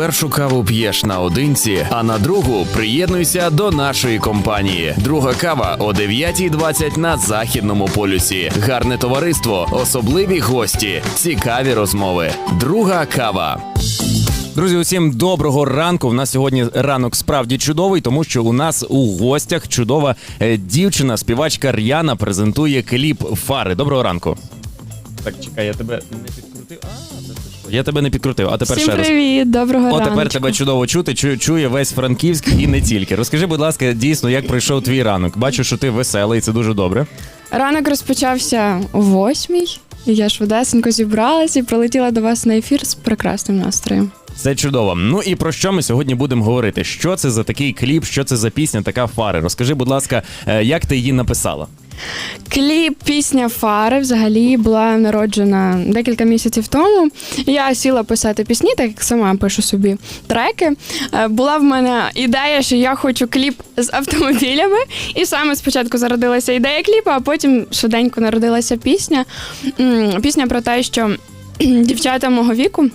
першу каву п'єш наодинці, а на другу приєднуйся до нашої компанії. Друга кава о 9.20 на західному полюсі. Гарне товариство, особливі гості, цікаві розмови. Друга кава. Друзі, усім доброго ранку. У нас сьогодні ранок справді чудовий, тому що у нас у гостях чудова е, дівчина, співачка Р'яна презентує кліп фари. Доброго ранку. Так, чекай, я тебе не підкрутив. А, це? Я тебе не підкрутив, а тепер Всім ще раз. привіт, доброго О, ранку. тепер тебе чудово чути. Чу, чує весь Франківськ і не тільки. Розкажи, будь ласка, дійсно, як пройшов твій ранок. Бачу, що ти веселий, це дуже добре. Ранок розпочався о восьмій. і Я швидесенько зібралась і прилетіла до вас на ефір з прекрасним настроєм. Це чудово. Ну і про що ми сьогодні будемо говорити? Що це за такий кліп? Що це за пісня, така фари? Розкажи, будь ласка, е, як ти її написала? Кліп пісня Фари взагалі була народжена декілька місяців тому. Я сіла писати пісні, так як сама пишу собі треки. Е, Була в мене ідея, що я хочу кліп з автомобілями, і саме спочатку зародилася ідея кліпа, а потім швиденько народилася пісня. Пісня про те, що дівчата мого віку.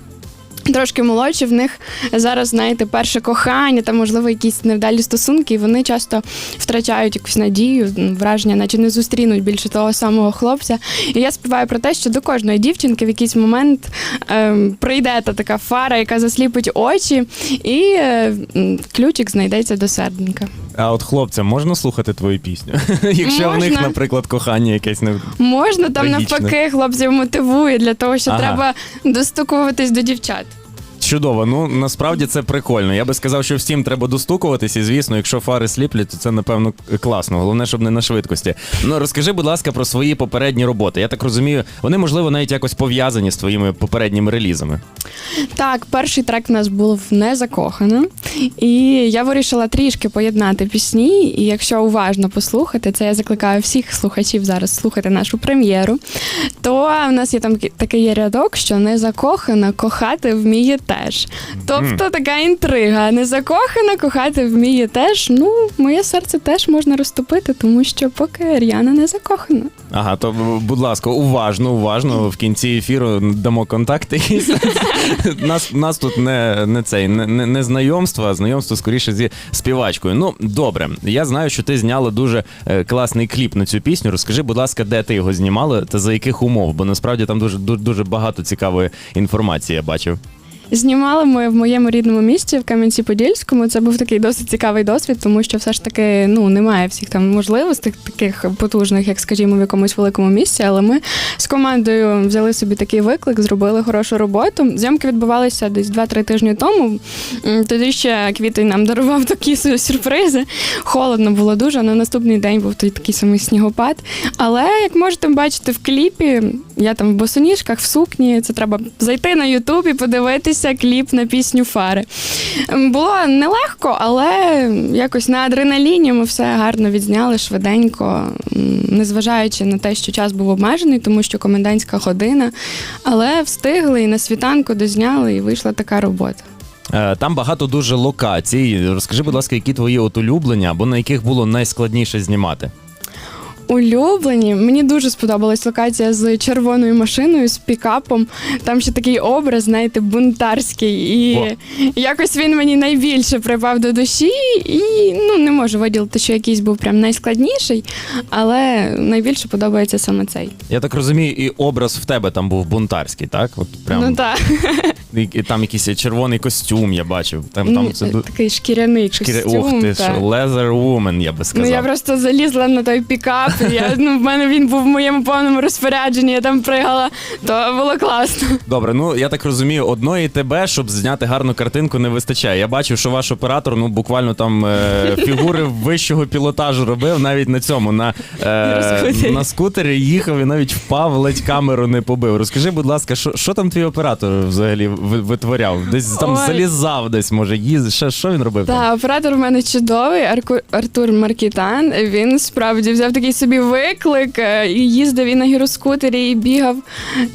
Трошки молодші, в них зараз, знаєте, перше кохання, та можливо якісь невдалі стосунки, і вони часто втрачають якусь надію, враження, наче не зустрінуть більше того самого хлопця. І я співаю про те, що до кожної дівчинки в якийсь момент ем, прийде та така фара, яка засліпить очі, і е, ключик знайдеться до серденька. А от хлопцям можна слухати твою пісню? Якщо в них, наприклад, кохання якесь не Можна там навпаки хлопців мотивує для того, що треба достукуватись до дівчат. Чудово. Ну насправді це прикольно. Я би сказав, що всім треба достукуватись, і звісно, якщо фари сліплять, то це напевно класно. Головне, щоб не на швидкості. Ну розкажи, будь ласка, про свої попередні роботи. Я так розумію, вони можливо навіть якось пов'язані з твоїми попередніми релізами. Так, перший трек в нас був не закохана, і я вирішила трішки поєднати пісні. І якщо уважно послухати, це я закликаю всіх слухачів зараз слухати нашу прем'єру. То в нас є там такий рядок, що не закохана, кохати вміє теж. Тобто така інтрига. Не закохана, кохати вміє теж. Ну, моє серце теж можна розтопити, тому що поки Р'яна не закохана. Ага, то будь ласка, уважно, уважно. В кінці ефіру дамо контакти. Нас, нас тут не, не цей не, не, знайомство, а знайомство скоріше зі співачкою. Ну добре, я знаю, що ти зняла дуже е, класний кліп на цю пісню. Розкажи, будь ласка, де ти його знімала та за яких умов? Бо насправді там дуже дуже, дуже багато цікавої інформації я бачив. Знімали ми в моєму рідному місті в Кам'янці-Подільському. Це був такий досить цікавий досвід, тому що все ж таки ну немає всіх там можливостей таких потужних, як скажімо, в якомусь великому місті. Але ми з командою взяли собі такий виклик, зробили хорошу роботу. Зйомки відбувалися десь 2-3 тижні тому. Тоді ще квітень нам дарував такі сю- сюрпризи. Холодно було дуже. На наступний день був той такий самий снігопад. Але як можете бачити в кліпі, я там в босоніжках, в сукні. Це треба зайти на Ютуб і подивитися кліп на пісню Фари. Було нелегко, але якось на адреналіні ми все гарно відзняли швиденько, незважаючи на те, що час був обмежений, тому що комендантська година. Але встигли і на світанку дозняли, і вийшла така робота. Е, Там багато дуже локацій. Розкажи, будь ласка, які твої от улюблення або на яких було найскладніше знімати? Улюблені. Мені дуже сподобалась локація з червоною машиною, з пікапом. Там ще такий образ, знаєте, бунтарський. І О. якось він мені найбільше припав до душі. І ну не можу виділити, що якийсь був прям найскладніший, але найбільше подобається саме цей. Я так розумію, і образ в тебе там був бунтарський, так? От прям Ну так, там якийсь червоний костюм, я бачив. Там, там це такий шкіряний шкіри. костюм. Ух ти ж, leather woman, я би сказав. Ну я просто залізла на той пікап. Я, ну, в мене він був в моєму повному розпорядженні, я там пригала, то було класно. Добре, ну я так розумію, одної тебе, щоб зняти гарну картинку, не вистачає. Я бачив, що ваш оператор ну буквально там е, фігури вищого пілотажу робив навіть на цьому, на, е, на скутері їхав і навіть впав, ледь камеру не побив. Розкажи, будь ласка, що, що там твій оператор взагалі ви- витворяв? Десь там Ой. залізав, десь може їздив. Що, що він робив? там? Так, оператор в мене чудовий, Арку- Артур Маркітан. Він справді взяв такий собі виклик, е, і їздив і на гіроскутері, і бігав,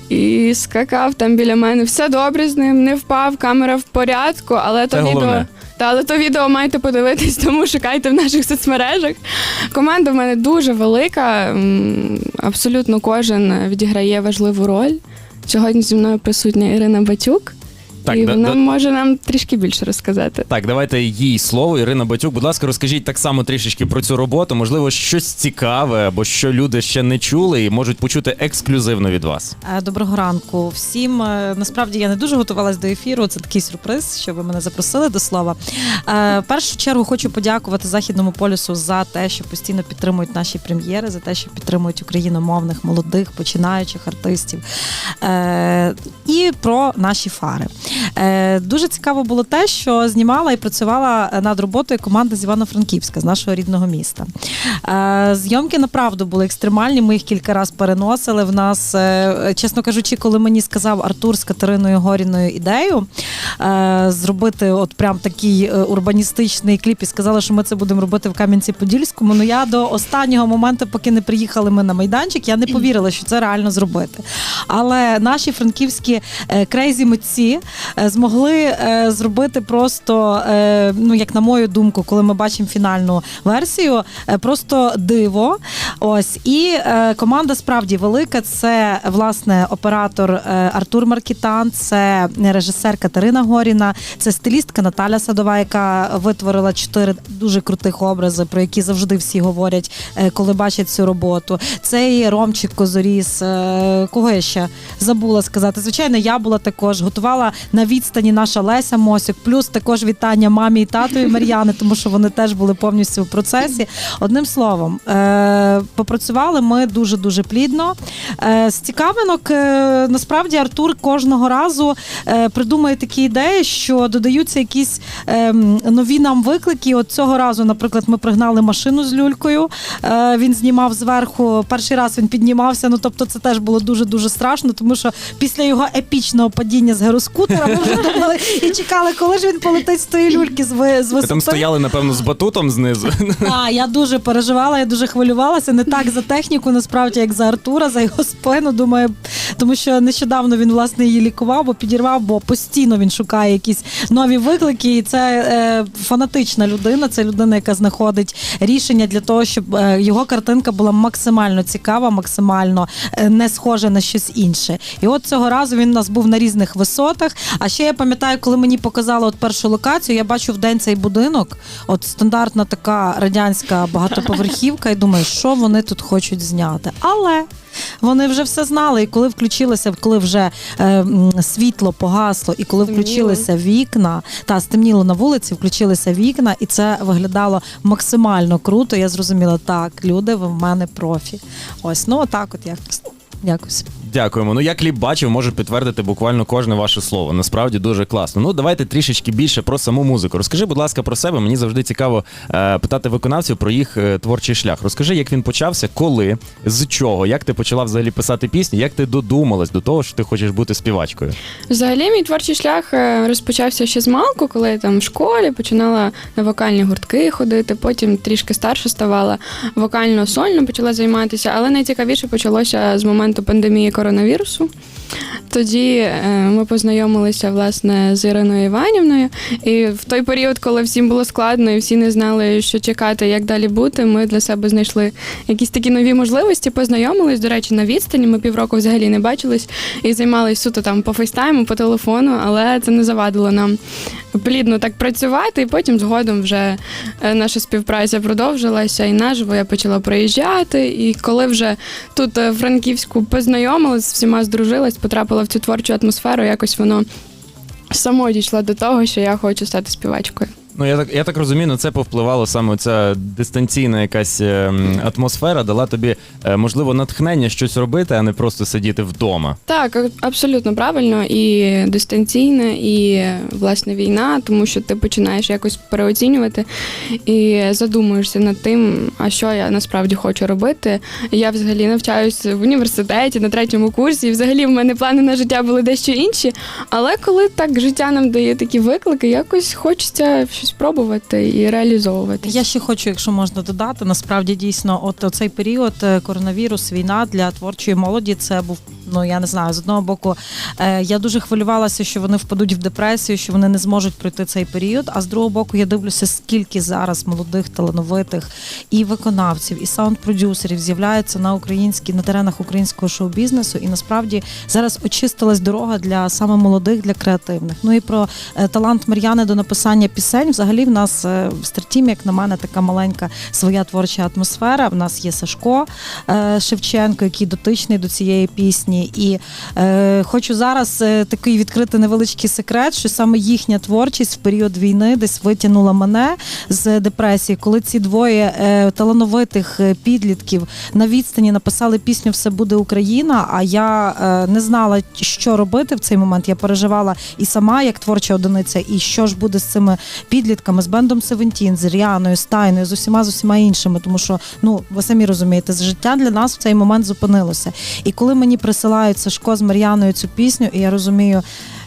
і скакав там біля мене. Все добре з ним, не впав, камера в порядку, але то Це відео. головне. Та, але то відео маєте подивитись, тому шукайте в наших соцмережах. Команда в мене дуже велика. м, Абсолютно кожен відіграє важливу роль. Сьогодні зі мною присутня Ірина Батюк. Так, і да- вона да- може нам трішки більше розказати. Так, давайте їй слово. Ірина Батюк, будь ласка, розкажіть так само трішечки про цю роботу. Можливо, щось цікаве або що люди ще не чули і можуть почути ексклюзивно від вас. Е, Доброго ранку всім. Е, Насправді я не дуже готувалась до ефіру. Це такий сюрприз, що ви мене запросили до слова. Е, В першу чергу хочу подякувати Західному полюсу за те, що постійно підтримують наші прем'єри, за те, що підтримують україномовних молодих починаючих артистів. Е, І про наші фари. Е, Дуже цікаво було те, що знімала і працювала над роботою команда з Івано-Франківська, з нашого рідного міста. Е, Зйомки направду були екстремальні. Ми їх кілька разів переносили. В нас, е, чесно кажучи, коли мені сказав Артур з Катериною Горіною ідею зробити от прям такий урбаністичний кліп і сказали, що ми це будемо робити в Кам'янці-Подільському. Ну я до останнього моменту, поки не приїхали ми на майданчик, я не повірила, що це реально зробити. Але наші франківські крейзі митці змогли е, зробити просто, е, ну як на мою думку, коли ми бачимо фінальну версію, е, просто диво. Ось і е, команда справді велика. Це власне оператор е, Артур Маркітан, це режисер Катерина Горіна, це стилістка Наталя Садова, яка витворила чотири дуже крутих образи, про які завжди всі говорять, е, коли бачать цю роботу. Це і Ромчик Козоріс. е, Кого я ще забула сказати? Звичайно, я була також готувала на відстані наша Леся Мосюк, плюс також вітання мамі і татові Мар'яни, тому що вони теж були повністю в процесі. Одним словом, е, попрацювали ми дуже дуже плідно. Е, з цікавинок, е, насправді, Артур кожного разу придумує такі ідеї, що додаються якісь нові нам виклики. От цього разу, наприклад, ми пригнали машину з люлькою. Він знімав зверху. Перший раз він піднімався. Ну тобто, це теж було дуже дуже страшно, тому що після його епічного падіння з гироскутера ми вже думали і чекали, коли ж він полетить з тої люльки з, ви- з Ви висоти. там стояли, напевно, з батутом знизу. А, я дуже переживала, я дуже хвилювалася. Не так за техніку, насправді, як за Артура, за його спину. Думаю, тому що нещодавно він власне її лікував, бо підірвав, бо постійно він шукає якісь нові виклики. І це е, фанатична людина. Це людина, яка знаходить рішення для того, щоб е, його картинка була максимально цікава, максимально е, не схожа на щось інше. І от цього разу він у нас був на різних висотах. А ще я пам'ятаю, коли мені показали от першу локацію, я бачу в день цей будинок, от стандартна така радянська багатоповерхівка, і думаю, що вони тут хочуть зняти. Але вони вже все знали. І коли включилося, коли вже е, світло погасло, і коли Стемніло. включилися вікна, та стемніло на вулиці, включилися вікна, і це виглядало максимально круто. Я зрозуміла, так, люди, ви в мене профі. Ось, ну отак, от якось. Якось. Дякуємо. Ну я кліп бачив, можу підтвердити буквально кожне ваше слово. Насправді дуже класно. Ну давайте трішечки більше про саму музику. Розкажи, будь ласка, про себе. Мені завжди цікаво е, питати виконавців про їх е, творчий шлях. Розкажи, як він почався, коли, з чого, як ти почала взагалі писати пісні, як ти додумалась до того, що ти хочеш бути співачкою? Взагалі, мій творчий шлях е, розпочався ще з малку, коли я там в школі починала на вокальні гуртки ходити, потім трішки старше ставала, вокально сольно почала займатися, але найцікавіше почалося з моменту пандемії коронавірусу. Тоді е, ми познайомилися власне з Іриною Іванівною. І в той період, коли всім було складно і всі не знали, що чекати, як далі бути, ми для себе знайшли якісь такі нові можливості, познайомились. До речі, на відстані. Ми півроку взагалі не бачились і займалися суто там по фейстайму, по телефону, але це не завадило нам плідно так працювати. І потім згодом вже е, наша співпраця продовжилася, і наживо я почала приїжджати. І коли вже тут е, в Франківську познайомилась, всіма здружилась, потрапила в цю творчу атмосферу, якось воно само дійшло до того, що я хочу стати співачкою. Ну я так я так розумію, на це повпливало саме ця дистанційна якась е, атмосфера, дала тобі е, можливо натхнення щось робити, а не просто сидіти вдома. Так, абсолютно правильно. І дистанційне, і власне війна, тому що ти починаєш якось переоцінювати і задумуєшся над тим, а що я насправді хочу робити. Я взагалі навчаюсь в університеті на третьому курсі, і взагалі в мене плани на життя були дещо інші. Але коли так життя нам дає такі виклики, якось хочеться щось пробувати і реалізовувати. Я ще хочу, якщо можна додати, насправді дійсно, от цей період е, коронавірус, війна для творчої молоді це був Ну я не знаю, з одного боку, е, я дуже хвилювалася, що вони впадуть в депресію, що вони не зможуть пройти цей період. А з другого боку, я дивлюся, скільки зараз молодих талановитих і виконавців, і саунд-продюсерів з'являється на українській на теренах українського шоу-бізнесу. І насправді зараз очистилась дорога для саме молодих, для креативних. Ну і про е, талант Мар'яни до написання пісень. Взагалі, в нас е, в стартімі, як на мене, така маленька своя творча атмосфера. В нас є Сашко Шевченко, який дотичний до цієї пісні. І е, хочу зараз е, такий відкрити невеличкий секрет, що саме їхня творчість в період війни десь витягнула мене з депресії, коли ці двоє е, талановитих е, підлітків на відстані написали пісню Все буде Україна. А я е, не знала, що робити в цей момент. Я переживала і сама як творча одиниця, і що ж буде з цими підлітками, з бендом Севентін, з Ріаною, з Тайною, з усіма з усіма іншими. Тому що ну ви самі розумієте, життя для нас в цей момент зупинилося. І коли мені присилають Сашко з Мар'яною цю пісню, і я розумію.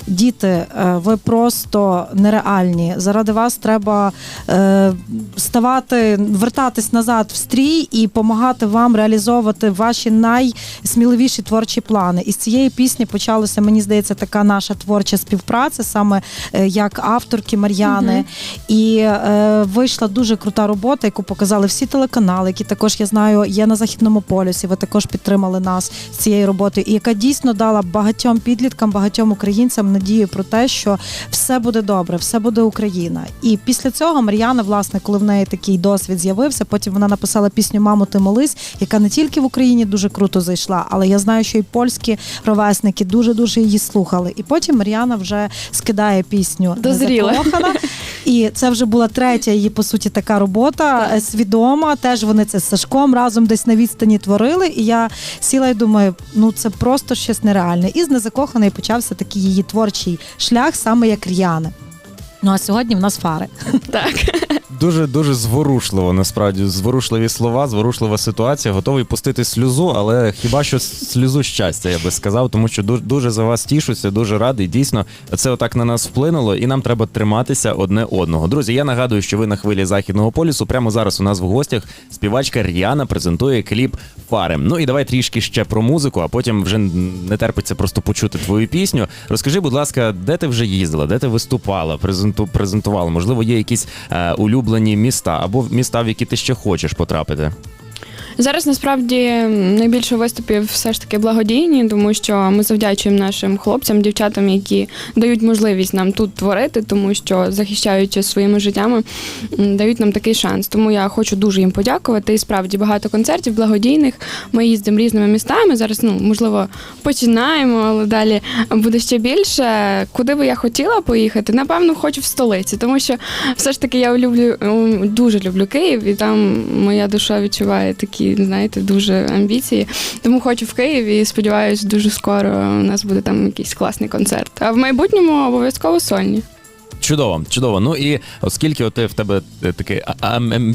Діти, е, ви просто нереальні. Заради вас треба е, ставати, вертатись назад в стрій і допомагати вам реалізовувати ваші найсміливіші творчі плани. І з цієї пісні почалося, мені здається, така наша творча співпраця, саме е, як авторки Мар'яни. Мгм. І е, вийшла дуже крута робота, яку показали всі телеканали, які також я знаю є на західному полюсі. Ви також підтримали нас з цією роботою, і яка дійсно дала багатьом підліткам, багатьом українцям надію про те, що все буде добре, все буде Україна. І після цього Мар'яна, власне, коли в неї такий досвід з'явився, потім вона написала пісню Мамо, ти молись, яка не тільки в Україні дуже круто зайшла, але я знаю, що і польські ровесники дуже дуже її слухали. І потім Мар'яна вже скидає пісню Дозріла. І це вже була третя її по суті така робота е, свідома. Теж вони це з Сашком разом десь на відстані творили. І я сіла і думаю, ну це просто щось нереальне. І з незакоханої почався такий її творчий шлях, саме як Ріани. Ну а сьогодні в нас фари. Так. Дуже дуже зворушливо, насправді зворушливі слова, зворушлива ситуація. Готовий пустити сльозу, але хіба що сльозу щастя, я би сказав, тому що дуже, дуже за вас тішуся, дуже радий. Дійсно, це отак на нас вплинуло, і нам треба триматися одне одного. Друзі, я нагадую, що ви на хвилі західного полюсу. Прямо зараз у нас в гостях співачка Ріана презентує кліп Фари. Ну і давай трішки ще про музику, а потім вже не терпиться просто почути твою пісню. Розкажи, будь ласка, де ти вже їздила, де ти виступала, презенту, презентувала? Можливо, є якісь е, улюблені міста або міста, в які ти ще хочеш потрапити. Зараз насправді найбільше виступів все ж таки благодійні, тому що ми завдячуємо нашим хлопцям, дівчатам, які дають можливість нам тут творити, тому що захищаючи своїми життями, дають нам такий шанс. Тому я хочу дуже їм подякувати. І справді багато концертів благодійних. Ми їздимо різними містами. Зараз, ну можливо, починаємо, але далі буде ще більше. Куди би я хотіла поїхати? Напевно, хочу в столиці, тому що все ж таки я люблю дуже люблю Київ, і там моя душа відчуває такі, знаєте, дуже амбіції. Тому хочу в Київ і сподіваюся, дуже скоро у нас буде там якийсь класний концерт. А в майбутньому обов'язково сольні. Чудово, чудово. Ну і оскільки от в тебе е, такі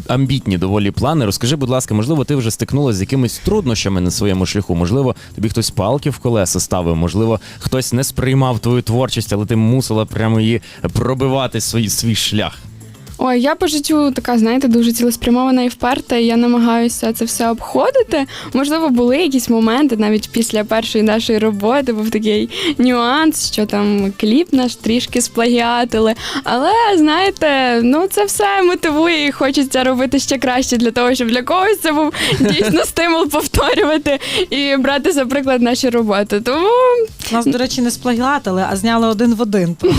амбітні доволі плани, розкажи, будь ласка, можливо, ти вже стикнулася з якимись труднощами на своєму шляху? Можливо, тобі хтось палки в колеса ставив, можливо, хтось не сприймав твою творчість, але ти мусила прямо її пробивати свій, свій шлях. Ой, я по життю така, знаєте, дуже цілеспрямована і вперта. і Я намагаюся це все обходити. Можливо, були якісь моменти, навіть після першої нашої роботи був такий нюанс, що там кліп наш трішки сплагіатили. Але знаєте, ну це все мотивує і хочеться робити ще краще для того, щоб для когось це був дійсно стимул повторювати і брати за приклад наші роботи. Тому Нас, до речі, не сплагіатили, а зняли один в один. Ну,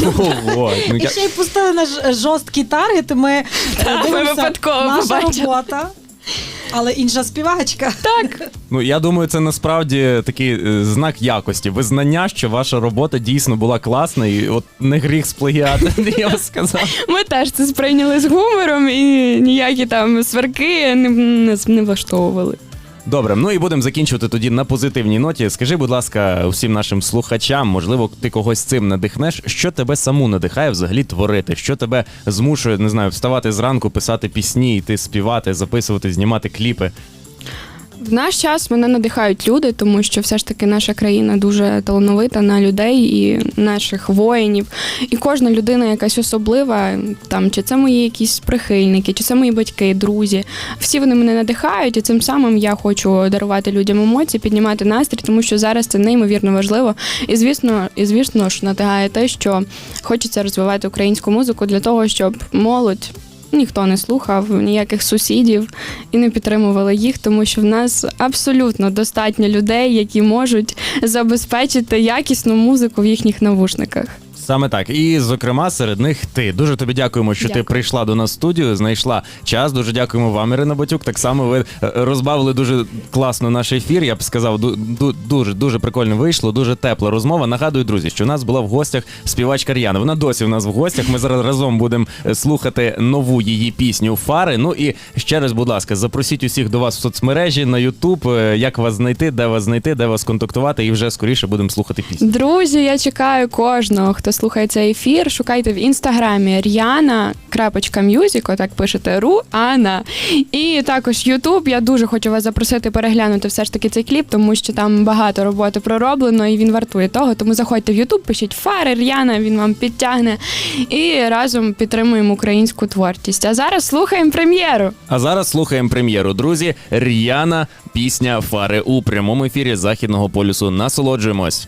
І ще й пустили на ж- жорсткий таргет. Е, ми дивимося, випадково наша побачили. робота. Але інша співачка. так. Ну я думаю, це насправді такий е, знак якості, визнання, що ваша робота дійсно була класна, і от не гріх сплагіати, я б сказав. Ми теж це сприйняли з гумором і ніякі там сварки не, не, не влаштовували. Добре, ну і будемо закінчувати тоді на позитивній ноті. Скажи, будь ласка, усім нашим слухачам, можливо, ти когось цим надихнеш. Що тебе саму надихає взагалі творити? Що тебе змушує, не знаю, вставати зранку, писати пісні, йти співати, записувати, знімати кліпи? В наш час мене надихають люди, тому що все ж таки наша країна дуже талановита на людей і наших воїнів. І кожна людина якась особлива, там чи це мої якісь прихильники, чи це мої батьки, друзі. Всі вони мене надихають, і цим самим я хочу дарувати людям емоції, піднімати настрій, тому що зараз це неймовірно важливо. І звісно, і звісно ж надихає те, що хочеться розвивати українську музику для того, щоб молодь. Ніхто не слухав ніяких сусідів і не підтримували їх, тому що в нас абсолютно достатньо людей, які можуть забезпечити якісну музику в їхніх навушниках. Саме так. І, зокрема, серед них ти. Дуже тобі дякуємо, що ти прийшла до нас в студію, знайшла час. Дуже дякуємо вам, Ірина Батюк. Так само ви е, розбавили дуже класно наш ефір. Я б сказав, ду- ду- дуже дуже прикольно вийшло, дуже тепла розмова. Нагадую, друзі, що у нас була в гостях співачка Р'яна. Вона досі в нас в гостях. Ми зараз разом будемо е, слухати нову її пісню Фари. Ну і ще раз, будь ласка, запросіть усіх до вас в соцмережі на Ютуб. Е, Як вас знайти, де вас знайти, де вас контактувати, і вже скоріше будемо слухати пісню. Друзі, я чекаю кожного, хто слухає цей ефір. Шукайте в інстаграмі Р'яна.Music, отак пишете Руана. І також Ютуб. Я дуже хочу вас запросити переглянути все ж таки цей кліп, тому що там багато роботи пророблено і він вартує того. Тому заходьте в Ютуб, пишіть Фари Р'яна, він вам підтягне. І разом підтримуємо українську творчість. А зараз слухаємо прем'єру. А зараз слухаємо прем'єру. Друзі, Р'яна, пісня Фари у прямому ефірі Західного полюсу. Насолоджуємось.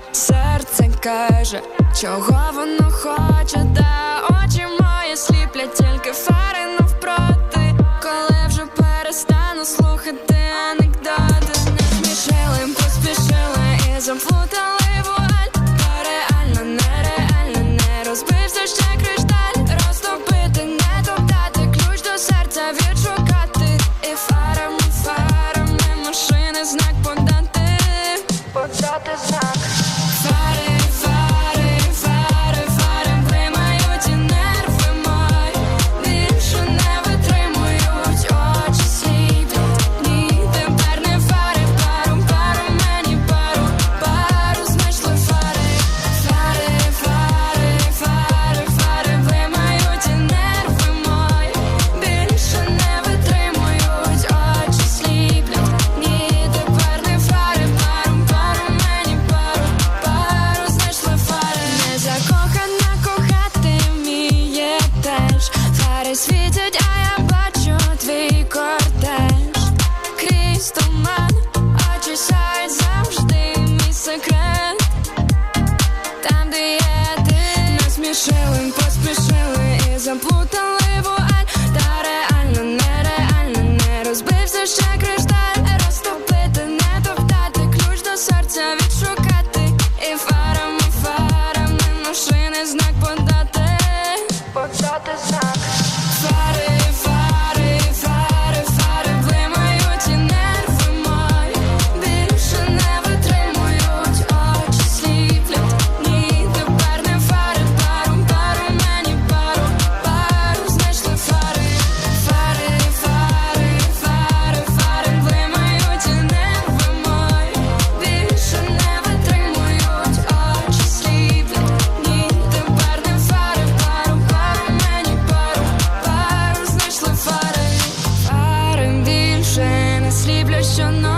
Каже, чого воно хоче, та очі мої сліплять тільки фари навпроти. Коли вже перестану слухати анекдоти, не смішили, поспішили і заплутали сліплять